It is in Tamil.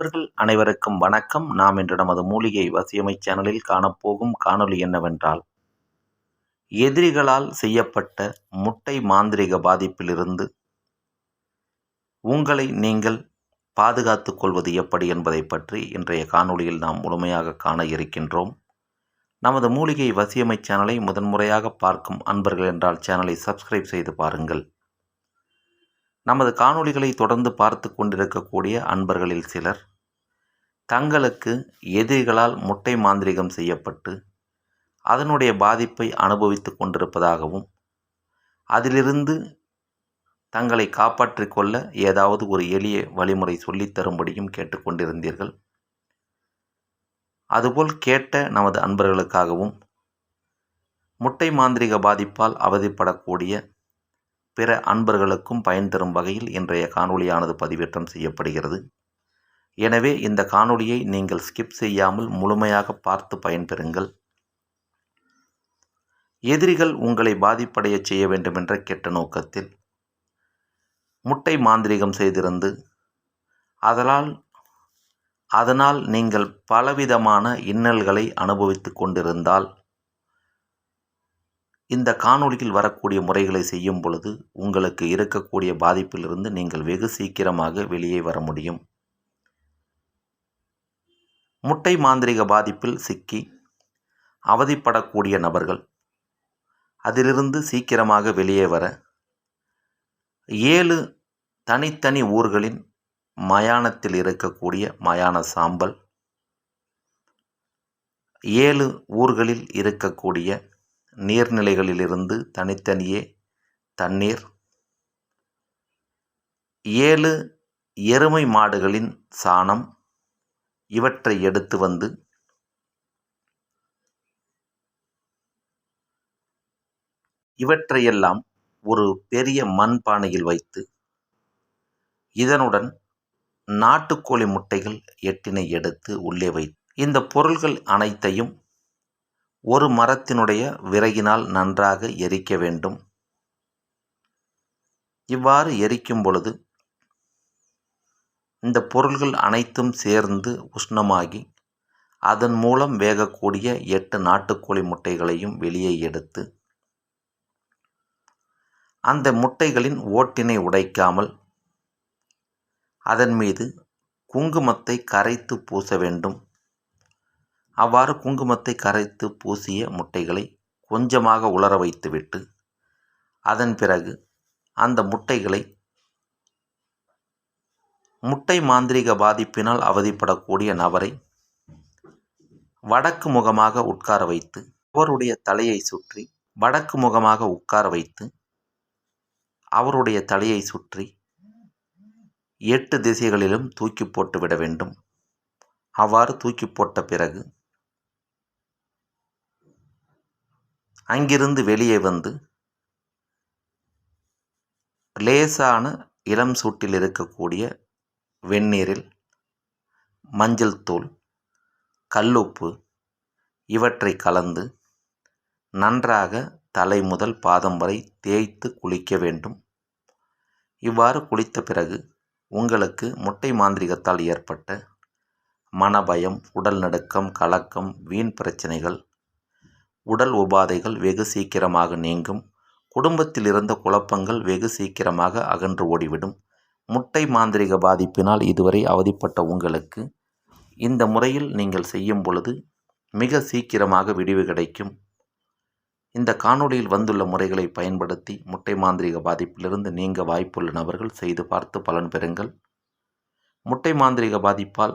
நண்பர்கள் அனைவருக்கும் வணக்கம். நாம் இன்று நமது மூலிகை வசியமை சேனலில் காணப்போகும் காணொளி என்னவென்றால் எதிரிகளால் செய்யப்பட்ட முட்டை மாந்திரிக பாதிப்பிலிருந்து உங்களை நீங்கள் பாதுகாத்துக் கொள்வது எப்படி என்பதை பற்றி இன்றைய காணொலியில் நாம் முழுமையாக காண இருக்கின்றோம். நமது மூலிகை வசியமை சேனலை முதன்முறையாக பார்க்கும் அன்பர்கள் என்றால் சேனலை சப்ஸ்கிரைப் செய்து பாருங்கள். நமது காணொளிகளை தொடர்ந்து பார்த்து கொண்டிருக்கக்கூடிய அன்பர்களில் சிலர் தங்களுக்கு எதிரிகளால் முட்டை மாந்திரிகம் செய்யப்பட்டு அதனுடைய பாதிப்பை அனுபவித்து கொண்டிருப்பதாகவும் அதிலிருந்து தங்களை காப்பாற்றிக் கொள்ள ஏதாவது ஒரு எளிய வழிமுறை சொல்லித் தரும்படியும் கேட்டுக்கொண்டிருந்தீர்கள் அதுபோல் கேட்ட நமது அன்பர்களுக்காகவும் முட்டை மாந்திரிக பாதிப்பால் அவதிப்படக்கூடிய பிற அன்பர்களுக்கும் பயன் தரும் வகையில் இன்றைய காணொளியானது பதிவேற்றம் செய்யப்படுகிறது. எனவே இந்த காணொளியை நீங்கள் ஸ்கிப் செய்யாமல் முழுமையாக பார்த்து பயன்பெறுங்கள். எதிரிகள் உங்களை பாதிப்படைய செய்ய வேண்டுமென்ற கெட்ட நோக்கத்தில் முட்டை மாந்திரிகம் செய்திருந்து அதனால் அதனால் நீங்கள் பலவிதமான இன்னல்களை அனுபவித்து கொண்டிருந்தால் இந்த காணொளியில் வரக்கூடிய முறைகளை செய்யும் பொழுது உங்களுக்கு இருக்கக்கூடிய பாதிப்பிலிருந்து நீங்கள் வெகு சீக்கிரமாக வெளியே வர முடியும். முட்டை மாந்திரிக பாதிப்பில் சிக்கி அவதிப்படக்கூடிய நபர்கள் அதிலிருந்து சீக்கிரமாக வெளியே வர ஏழு தனித்தனி ஊர்களின் மயானத்தில் இருக்கக்கூடிய மயான சாம்பல் ஏழு ஊர்களில் இருக்கக்கூடிய நீர்நிலைகளிலிருந்து தனித்தனியே தண்ணீர். ஏழு எருமை மாடுகளின் சாணம் இவற்றை எடுத்து வந்து இவற்றையெல்லாம் ஒரு பெரிய மண்பானையில் வைத்து இதனுடன் நாட்டுக்கோழி முட்டைகள் எட்டினை எடுத்து உள்ளே வை. இந்த பொருள்கள் அனைத்தையும் ஒரு மரத்தினுடைய விறகினால் நன்றாக எரிக்க வேண்டும். இவ்வாறு எரிக்கும் பொழுது இந்த பொருள்கள் அனைத்தும் சேர்ந்து உஷ்ணமாகி அதன் மூலம் வேகக்கூடிய எட்டு நாட்டுக்கோழி முட்டைகளையும் வெளியே எடுத்து அந்த முட்டைகளின் ஓட்டினை உடைக்காமல் அதன் மீது குங்குமத்தை கரைத்து பூச வேண்டும். அவ்வாறு குங்குமத்தை கரைத்து பூசிய முட்டைகளை கொஞ்சமாக உலர வைத்துவிட்டு அதன் பிறகு அந்த முட்டைகளை முட்டை மாந்திரிக பாதிப்பினால் அவதிப்படக்கூடிய நபரை வடக்கு முகமாக உட்கார வைத்து அவருடைய தலையை சுற்றி வடக்கு முகமாக உட்கார வைத்து அவருடைய தலையை சுற்றி எட்டு திசைகளிலும் தூக்கி போட்டு விட வேண்டும். அவ்வாறு தூக்கி போட்ட பிறகு அங்கிருந்து வெளியே வந்து லேசான இளம் சூட்டில் இருக்கக்கூடிய வெந்நீரில் மஞ்சள் தூள் கல்லுப்பு இவற்றை கலந்து நன்றாக தலை முதல் பாதம் வரை தேய்த்து குளிக்க வேண்டும். இவ்வாறு குளித்த பிறகு உங்களுக்கு முட்டை மாந்திரிகத்தால் ஏற்பட்ட மனபயம் உடல் நடுக்கம் கலக்கம் வீண் பிரச்சனைகள் உடல் உபாதைகள் வெகு சீக்கிரமாக நீங்கும். குடும்பத்தில் இருந்த குழப்பங்கள் வெகு சீக்கிரமாக அகன்று ஓடிவிடும். முட்டை மாந்திரிக பாதிப்பினால் இதுவரை அவதிப்பட்ட உங்களுக்கு இந்த முறையில் நீங்கள் செய்யும் பொழுது மிக சீக்கிரமாக விடிவு கிடைக்கும். இந்த காணொளியில் வந்துள்ள முறைகளை பயன்படுத்தி முட்டை மாந்திரிக பாதிப்பிலிருந்து நீங்க வாய்ப்புள்ள நபர்கள் செய்து பார்த்து பலன் பெறுங்கள். முட்டை மாந்திரிக பாதிப்பால்